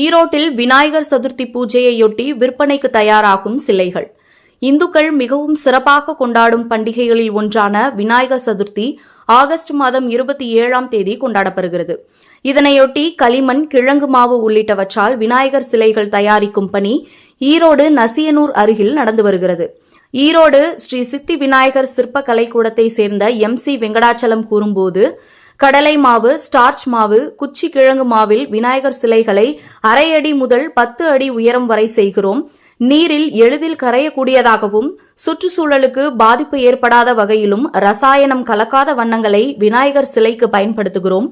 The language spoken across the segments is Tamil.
ஈரோட்டில் விநாயகர் சதுர்த்தி பூஜையையொட்டி விற்பனைக்கு தயாராகும் சிலைகள். இந்துக்கள் மிகவும் சிறப்பாக கொண்டாடும் பண்டிகைகளில் ஒன்றான விநாயகர் சதுர்த்தி ஆகஸ்ட் மாதம் இருபத்தி ஏழாம் தேதி கொண்டாடப்படுகிறது. இதனையொட்டி களிமண் கிழங்கு மாவு உள்ளிட்டவற்றால் விநாயகர் சிலைகள் தயாரிக்கும் பணி ஈரோடு நசியனூர் அருகில் நடந்து வருகிறது. ஈரோடு ஸ்ரீ சித்தி விநாயகர் சிற்ப கலைக்கூடத்தை சேர்ந்த எம் சி வெங்கடாச்சலம் கூறும்போது கடலை மாவு ஸ்டார்ச் மாவு குச்சி கிழங்கு மாவில் விநாயகர் சிலைகளை அரை அடி முதல் பத்து அடி உயரம் வரை செய்கிறோம். நீரில் எளிதில் கரையக்கூடியதாகவும் சுற்றுச்சூழலுக்கு பாதிப்பு ஏற்படாத வகையிலும் ரசாயனம் கலக்காத வண்ணங்களை விநாயகர் சிலைக்கு பயன்படுத்துகிறோம்.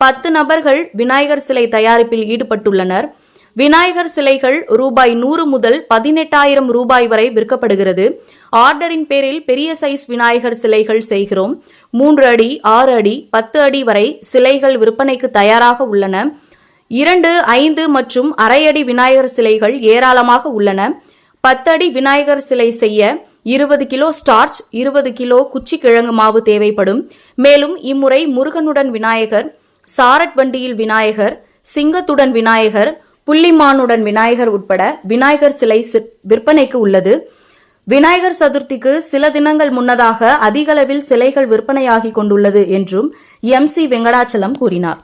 பத்து நபர்கள் விநாயகர் சிலை தயாரிப்பில் ஈடுபட்டுள்ளனர். விநாயகர் சிலைகள் ரூபாய் நூறு முதல் பதினெட்டாயிரம் ரூபாய் வரை விற்கப்படுகிறது. ஆர்டரின் பேரில் பெரிய சைஸ் விநாயகர் சிலைகள் செய்கிறோம். மூன்று அடி ஆறு அடி பத்து அடி வரை சிலைகள் விற்பனைக்கு தயாராக உள்ளன. இரண்டு ஐந்து மற்றும் அரை அடி விநாயகர் சிலைகள் ஏராளமாக உள்ளன. பத்தடி விநாயகர் சிலை செய்ய இருபது கிலோ ஸ்டார்ச் இருபது கிலோ குச்சி கிழங்கு மாவு தேவைப்படும். மேலும் இம்முறை முருகனுடன் விநாயகர் சாரட் வண்டியில் விநாயகர் சிங்கத்துடன் விநாயகர் புள்ளிமானுடன் விநாயகர் உட்பட விநாயகர் சிலை விற்பனைக்கு உள்ளது. விநாயகர் சதுர்த்திக்கு சில தினங்கள் முன்னதாக அதிகளவில் சிலைகள் விற்பனையாகி கொண்டுள்ளது என்றும் எம் சி வெங்கடாச்சலம் கூறினார்.